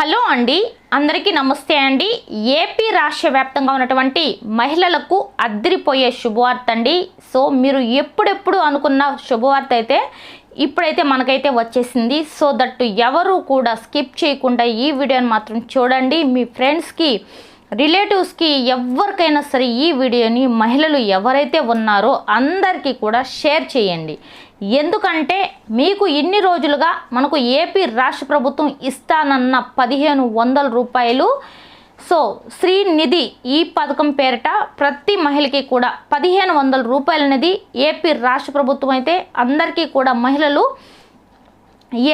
Hello అండి అందరికీ నమస్తే అండి. ఏపీ రాష్ట్ర వ్యాప్తంగా ఉన్నటువంటి మహిళలకు అద్దరిపోయే శుభవార్త అండి. సో మీరు ఎప్పుడెప్పుడు అనుకున్న శుభవార్త అయితే ఇప్పుడైతే మనకైతే వచ్చేసింది. సో దట్ ఎవరు కూడా స్కిప్ చేయకుండా ఈ వీడియోని మాత్రం చూడండి. మీ ఫ్రెండ్స్కి రిలేటివ్స్కి ఎవరికైనా సరే ఈ వీడియోని మహిళలు ఎవరైతే ఉన్నారో అందరికీ కూడా షేర్ చేయండి. ఎందుకంటే మీకు ఇన్ని రోజులుగా మనకు ఏపీ రాష్ట్ర ప్రభుత్వం ఇస్తానన్న పదిహేను వందల రూపాయలు. సో శ్రీనిధి ఈ పథకం పేరిట ప్రతి మహిళకి కూడా పదిహేను వందల రూపాయలు అనేది ఏపీ రాష్ట్ర ప్రభుత్వం అయితే అందరికీ కూడా మహిళలు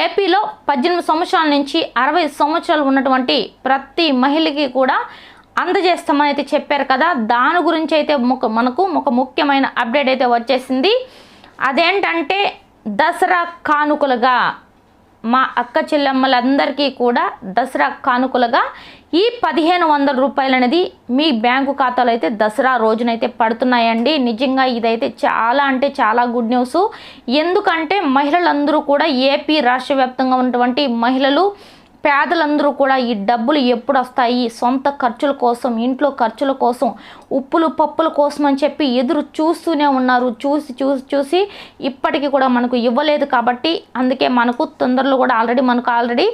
ఏపీలో పద్దెనిమిది సంవత్సరాల నుంచి అరవై సంవత్సరాలు ఉన్నటువంటి ప్రతి మహిళకి కూడా అందజేస్తామని అయితే చెప్పారు కదా. దాని గురించి అయితే మనకు ఒక ముఖ్యమైన అప్డేట్ అయితే వచ్చేసింది. అదేంటంటే దసరా కానుకలుగా మా అక్క చెల్లెమ్మలందరికీ కూడా దసరా కానుకలుగా ఈ పదిహేను వందల రూపాయలు అనేది మీ బ్యాంకు ఖాతాలో అయితే దసరా రోజునైతే పడుతున్నాయండి. నిజంగా ఇదైతే చాలా అంటే చాలా గుడ్ న్యూస్. ఎందుకంటే మహిళలందరూ కూడా ఏపీ రాష్ట్ర వ్యాప్తంగా ఉన్నటువంటి మహిళలు పేదలందరూ కూడా ఈ డబ్బులు ఎప్పుడు వస్తాయి? సొంత ఖర్చుల కోసం ఇంట్లో ఖర్చుల కోసం ఉప్పులు పప్పుల కోసం అని చెప్పి ఎదురు చూస్తూనే ఉన్నారు. చూసి చూసి చూసి ఇప్పటికీ కూడా మనకు ఇవ్వలేదు కాబట్టి అందుకే మనకు తొందరలో కూడా ఆల్రెడీ మనకు ఆల్రెడీ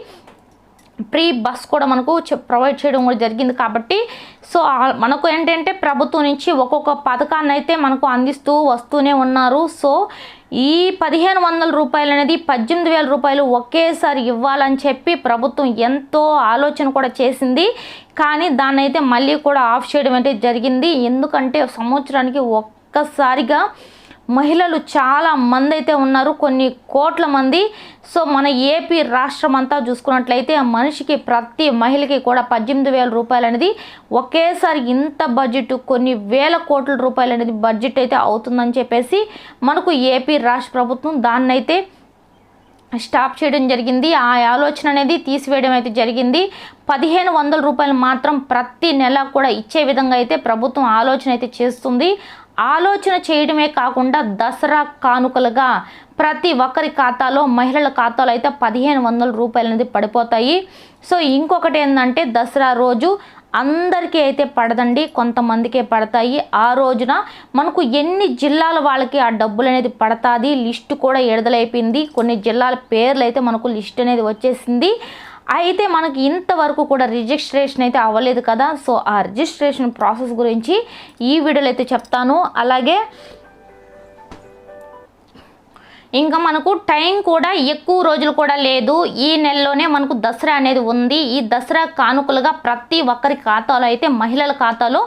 ప్రీ బస్ కూడా మనకు ప్రొవైడ్ చేయడం కూడా జరిగింది కాబట్టి సో మనకు ఏంటంటే ప్రభుత్వం నుంచి ఒక్కొక్క పథకాన్ని అయితే మనకు అందిస్తూ వస్తూనే ఉన్నారు. సో ఈ పదిహేను వందల రూపాయలు అనేది పద్దెనిమిది వేల రూపాయలు ఒకేసారి ఇవ్వాలని చెప్పి ప్రభుత్వం ఎంతో ఆలోచన కూడా చేసింది. కానీ దాన్ని అయితే మళ్ళీ కూడా ఆఫ్ చేయడం అయితే జరిగింది. ఎందుకంటే సంవత్సరానికి ఒక్కసారిగా మహిళలు చాలా మంది అయితే ఉన్నారు కొన్ని కోట్ల మంది. సో మన ఏపీ రాష్ట్రం అంతా చూసుకున్నట్లయితే ఆ మనిషికి ప్రతి మహిళకి కూడా పద్దెనిమిది వేల రూపాయలు అనేది ఒకేసారి ఇంత బడ్జెట్ కొన్ని వేల కోట్ల రూపాయలు అనేది బడ్జెట్ అయితే అవుతుందని చెప్పేసి మనకు ఏపీ రాష్ట్ర ప్రభుత్వం దాన్నైతే స్టాప్ చేయడం జరిగింది. ఆ ఆలోచన అనేది తీసివేయడం అయితే జరిగింది. పదిహేను వందల రూపాయలు మాత్రం ప్రతి నెల కూడా ఇచ్చే విధంగా అయితే ప్రభుత్వం ఆలోచన అయితే చేస్తుంది. ఆలోచన చేయడమే కాకుండా దసరా కానుకలుగా ప్రతి ఒక్కరి ఖాతాలో మహిళల ఖాతాలో అయితే పదిహేను వందల రూపాయలు అనేది పడిపోతాయి. సో ఇంకొకటి ఏంటంటే దసరా రోజు అందరికీ అయితే పడదండి కొంతమందికే పడతాయి. ఆ రోజున మనకు ఎన్ని జిల్లాల వాళ్ళకి ఆ డబ్బులు అనేది పడతాది లిస్ట్ కూడా విడుదలైపోయింది కొన్ని జిల్లాల పేర్లు అయితే మనకు లిస్ట్ అనేది వచ్చేసింది. అయితే మనకి ఇంతవరకు కూడా రిజిస్ట్రేషన్ అయితే అవ్వలేదు కదా. సో ఆ రిజిస్ట్రేషన్ ప్రాసెస్ గురించి ఈ వీడియోలో అయితే చెప్తాను. అలాగే ఇంకా మనకు టైం కూడా ఎక్కువ రోజులు కూడా లేదు. ఈ నెలలోనే మనకు దసరా అనేది ఉంది. ఈ దసరా కానుకలుగా ప్రతి ఒక్కరి ఖాతాలో అయితే మహిళల ఖాతాలో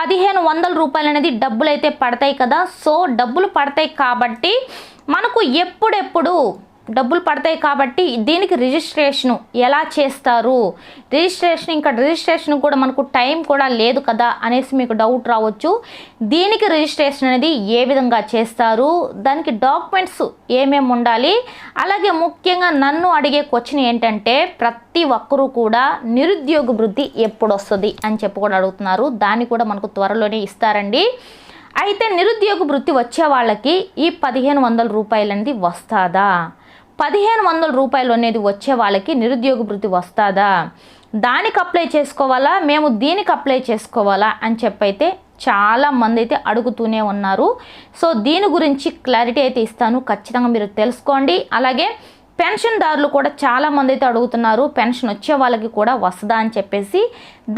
పదిహేను వందల రూపాయలు అనేది డబ్బులు అయితే పడతాయి కదా. సో డబ్బులు పడతాయి కాబట్టి మనకు ఎప్పుడెప్పుడు డబ్బులు పడతాయి కాబట్టి దీనికి రిజిస్ట్రేషన్ ఎలా చేస్తారు? రిజిస్ట్రేషన్ ఇంకా రిజిస్ట్రేషన్ కూడా మనకు టైం కూడా లేదు కదా అనేసి మీకు డౌట్ రావచ్చు. దీనికి రిజిస్ట్రేషన్ అనేది ఏ విధంగా చేస్తారు? దానికి డాక్యుమెంట్స్ ఏమేమి ఉండాలి? అలాగే ముఖ్యంగా నన్ను అడిగే క్వశ్చన్ ఏంటంటే ప్రతి ఒక్కరూ కూడా నిరుద్యోగ వృద్ధి ఎప్పుడు వస్తుంది అని చెప్పి కూడా అడుగుతున్నారు. దాన్ని కూడా మనకు త్వరలోనే ఇస్తారండి. అయితే నిరుద్యోగ వృత్తి వచ్చే వాళ్ళకి ఈ పదిహేను వందల రూపాయలు అనేది వస్తుందా? పదిహేను వందల రూపాయలు అనేది వచ్చే వాళ్ళకి నిరుద్యోగ వృత్తి వస్తుందా? దానికి అప్లై చేసుకోవాలా? మేము దీనికి అప్లై చేసుకోవాలా? అని చెప్పైతే చాలా మంది అయితే అడుగుతూనే ఉన్నారు. సో దీని గురించి క్లారిటీ అయితే ఇస్తాను. ఖచ్చితంగా మీరు తెలుసుకోండి. అలాగే పెన్షన్దారులు కూడా చాలామంది అయితే అడుగుతున్నారు పెన్షన్ వచ్చే వాళ్ళకి కూడా వస్తుందా అని చెప్పేసి.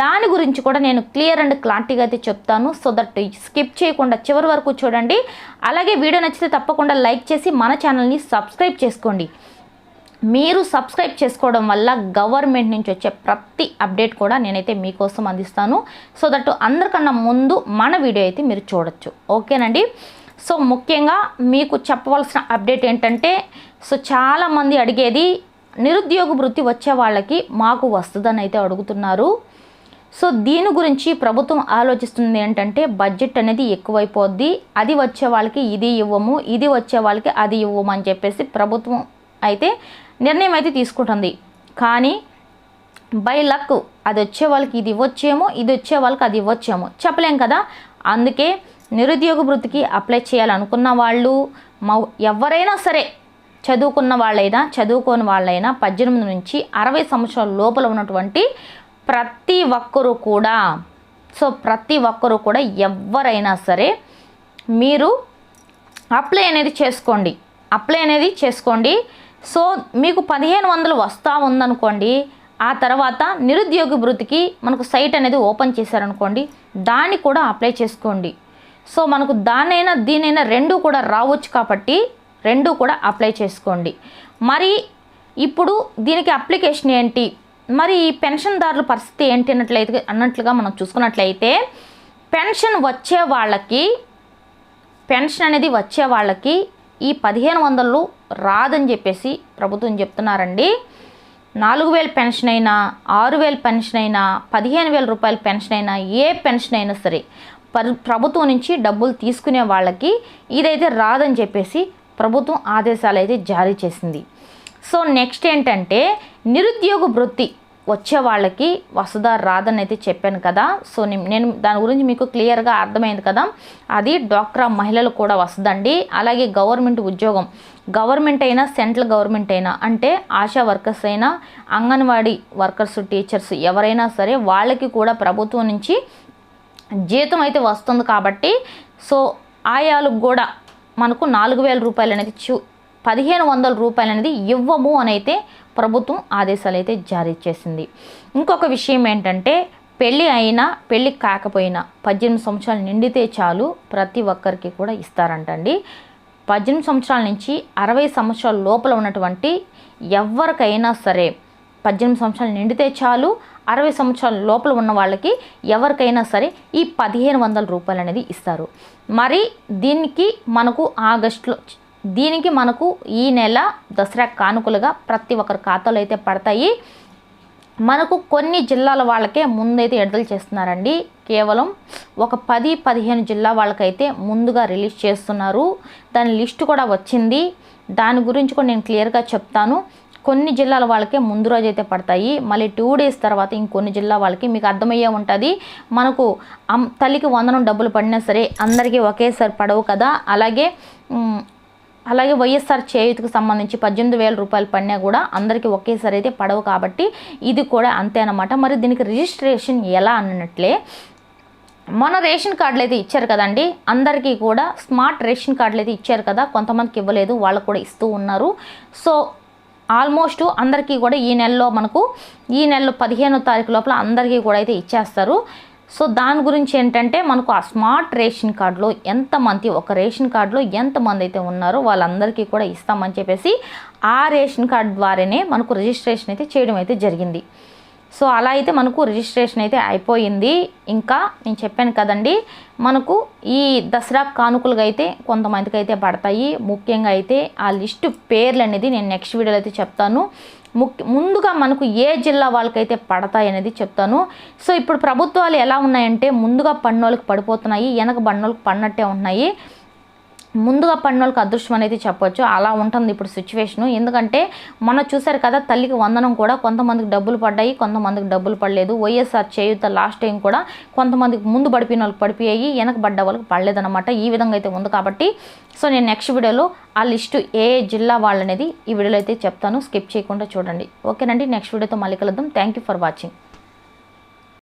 దాని గురించి కూడా నేను క్లియర్ అండ్ క్లారిటీగా అయితే చెప్తాను. సో దట్ స్కిప్ చేయకుండా చివరి వరకు చూడండి. అలాగే వీడియో నచ్చితే తప్పకుండా లైక్ చేసి మన ఛానల్ని సబ్స్క్రైబ్ చేసుకోండి. మీరు సబ్స్క్రైబ్ చేసుకోవడం వల్ల గవర్నమెంట్ నుంచి వచ్చే ప్రతి అప్డేట్ కూడా నేనైతే మీకోసం అందిస్తాను. సో దట్ అందరికన్నా ముందు మన వీడియో అయితే మీరు చూడొచ్చు. ఓకేనండి? సో ముఖ్యంగా మీకు చెప్పవలసిన అప్డేట్ ఏంటంటే సో చాలామంది అడిగేది నిరుద్యోగ వృత్తి వచ్చే వాళ్ళకి మాకు వస్తుందని అయితే అడుగుతున్నారు. సో దీని గురించి ప్రభుత్వం ఆలోచిస్తుంది ఏంటంటే బడ్జెట్ అనేది ఎక్కువైపోద్ది. అది వచ్చే వాళ్ళకి ఇది ఇవ్వము ఇది వచ్చే వాళ్ళకి అది ఇవ్వము అని చెప్పేసి ప్రభుత్వం అయితే నిర్ణయం అయితే తీసుకుంటుంది. కానీ బై లక్ అది వచ్చే వాళ్ళకి ఇది ఇవ్వచ్చేమో ఇది వచ్చే వాళ్ళకి అది ఇవ్వచ్చేమో చెప్పలేం కదా. అందుకే నిరుద్యోగ వృత్తికి అప్లై చేయాలనుకున్న వాళ్ళు మౌ ఎవరైనా సరే చదువుకున్న వాళ్ళైనా చదువుకోని వాళ్ళైనా పద్దెనిమిది నుంచి అరవై సంవత్సరాల లోపల ఉన్నటువంటి ప్రతి ఒక్కరూ కూడా సో ప్రతి ఒక్కరూ కూడా ఎవరైనా సరే మీరు అప్లై అనేది చేసుకోండి. అప్లై అనేది చేసుకోండి. సో మీకు పదిహేను వందలు వస్తూ ఉందనుకోండి ఆ తర్వాత నిరుద్యోగ వృత్తికి మనకు సైట్ అనేది ఓపెన్ చేశారనుకోండి దాన్ని కూడా అప్లై చేసుకోండి. సో మనకు దానైనా దీనైనా రెండు కూడా రావచ్చు కాబట్టి రెండు కూడా అప్లై చేసుకోండి. మరి ఇప్పుడు దీనికి అప్లికేషన్ ఏంటి? మరి ఈ పెన్షన్దారుల పరిస్థితి ఏంటి అన్నట్లయితే అన్నట్లుగా మనం చూసుకున్నట్లయితే పెన్షన్ వచ్చే వాళ్ళకి పెన్షన్ అనేది వచ్చే వాళ్ళకి ఈ పదిహేను వందలు రాదని చెప్పేసి ప్రభుత్వం చెప్తున్నారండి. నాలుగు వేలు పెన్షన్ అయినా ఆరు వేలు పెన్షన్ అయినా పదిహేను వేల రూపాయల పెన్షన్ అయినా ఏ పెన్షన్ అయినా సరే ప్రభుత్వం నుంచి డబ్బులు తీసుకునే వాళ్ళకి ఇదైతే రాదని చెప్పేసి ప్రభుత్వం ఆదేశాలు అయితే జారీ చేసింది. సో నెక్స్ట్ ఏంటంటే నిరుద్యోగ వృత్తి వచ్చే వాళ్ళకి వసదా రాదని అయితే చెప్పాను కదా. సో నేను దాని గురించి మీకు క్లియర్గా అర్థమైంది కదా. అది డ్వాక్రా మహిళలు కూడా వస్తుందండి అలాగే గవర్నమెంట్ ఉద్యోగం. గవర్నమెంట్ అయినా సెంట్రల్ గవర్నమెంట్ అయినా అంటే ఆశా వర్కర్స్ అయినా అంగన్వాడీ వర్కర్స్ టీచర్స్ ఎవరైనా సరే వాళ్ళకి కూడా ప్రభుత్వం నుంచి జీతం అయితే వస్తుంది కాబట్టి సో ఆయాలకు కూడా మనకు నాలుగు వేల రూపాయలు అనేది చూ పదిహేను వందల రూపాయలు అనేది ఇవ్వము అని అయితే ప్రభుత్వం ఆదేశాలు అయితే జారీ చేసింది. ఇంకొక విషయం ఏంటంటే పెళ్ళి అయినా పెళ్ళి కాకపోయినా పద్దెనిమిది సంవత్సరాలు నిండితే చాలు ప్రతి ఒక్కరికి కూడా ఇస్తారంటండి. పద్దెనిమిది సంవత్సరాల నుంచి అరవై సంవత్సరాల లోపల ఉన్నటువంటి ఎవరికైనా సరే పద్దెనిమిది సంవత్సరాలు నిండితే చాలు అరవై సంవత్సరాల లోపల ఉన్న వాళ్ళకి ఎవరికైనా సరే ఈ పదిహేను వందల రూపాయలు అనేది ఇస్తారు. మరి దీనికి మనకు ఆగస్టులో దీనికి మనకు ఈ నెల దసరా కానుకలుగా ప్రతి ఒక్కరి ఖాతాలో అయితే పడతాయి. మనకు కొన్ని జిల్లాల వాళ్ళకే ముందైతే విడుదల చేస్తున్నారండి. కేవలం ఒక పది పదిహేను జిల్లా వాళ్ళకైతే ముందుగా రిలీజ్ చేస్తున్నారు. దాని లిస్ట్ కూడా వచ్చింది. దాని గురించి కూడా నేను క్లియర్గా చెప్తాను. కొన్ని జిల్లాల వాళ్ళకే ముందు రోజు అయితే పడతాయి. మళ్ళీ టూ డేస్ తర్వాత ఇంకొన్ని జిల్లా వాళ్ళకి మీకు అర్థమయ్యే ఉంటుంది. మనకు తల్లికి వందనం డబ్బులు పడినా సరే అందరికీ ఒకేసారి పడవు కదా. అలాగే అలాగే వైఎస్ఆర్ చేయుతకు సంబంధించి పద్దెనిమిది వేల రూపాయలు పడినా కూడా అందరికీ ఒకేసారి అయితే పడవు కాబట్టి ఇది కూడా అంతే అనమాట మరి దీనికి రిజిస్ట్రేషన్ ఎలా అన్నట్లే మన రేషన్ కార్డులు అయితే ఇచ్చారు కదండి. అందరికీ కూడా స్మార్ట్ రేషన్ కార్డులు అయితే ఇచ్చారు కదా. కొంతమందికి ఇవ్వలేదు వాళ్ళకు కూడా ఇస్తూ ఉన్నారు. సో ఆల్మోస్ట్ అందరికీ కూడా ఈ నెలలో మనకు ఈ నెలలో పదిహేనో తారీఖు లోపల అందరికీ కూడా అయితే ఇచ్చేస్తారు. సో దాని గురించి ఏంటంటే మనకు ఆ స్మార్ట్ రేషన్ కార్డులో ఎంతమంది ఒక రేషన్ కార్డులో ఎంతమంది అయితే ఉన్నారో వాళ్ళందరికీ కూడా ఇస్తామని చెప్పేసి ఆ రేషన్ కార్డు ద్వారానే మనకు రిజిస్ట్రేషన్ అయితే చేయడం అయితే జరిగింది. సో అలా అయితే మనకు రిజిస్ట్రేషన్ అయితే అయిపోయింది. ఇంకా నేను చెప్పాను కదండి మనకు ఈ దసరా కానుకలుగా అయితే కొంతమందికి అయితే పడతాయి. ముఖ్యంగా అయితే ఆ లిస్టు పేర్లు అనేది నేను నెక్స్ట్ వీడియోలో అయితే చెప్తాను. ముఖ్య ముందుగా మనకు ఏ జిల్లా వాళ్ళకైతే పడతాయి అనేది చెప్తాను. సో ఇప్పుడు ప్రభుత్వాలు ఎలా ఉన్నాయంటే ముందుగా పన్నోళ్ళకి పడిపోతున్నాయి వెనక బండోళ్ళకి పడినట్టే ఉన్నాయి. ముందుగా పడిన వాళ్ళకి అదృష్టం అనేది చెప్పొచ్చు. అలా ఉంటుంది ఇప్పుడు సిచ్యువేషన్ ఎందుకంటే మొన్న చూశారు కదా తల్లికి వందనం కూడా కొంతమందికి డబ్బులు పడ్డాయి కొంతమందికి డబ్బులు పడలేదు. వైఎస్ఆర్ చేయుత లాస్ట్ టైం కూడా కొంతమందికి ముందు పడిపోయిన వాళ్ళకి పడిపోయాయి వెనక పడ్డ వాళ్ళకి పడలేదన్నమాట. ఈ విధంగా అయితే ఉంది కాబట్టి సో నేను నెక్స్ట్ వీడియోలో ఆ లిస్టు ఏ జిల్లా వాళ్ళనేది ఈ వీడియోలో అయితే చెప్తాను. స్కిప్ చేయకుండా చూడండి. ఓకేనండి నెక్స్ట్ వీడియోతో మళ్ళీ కలుద్దాం. Thank you for watching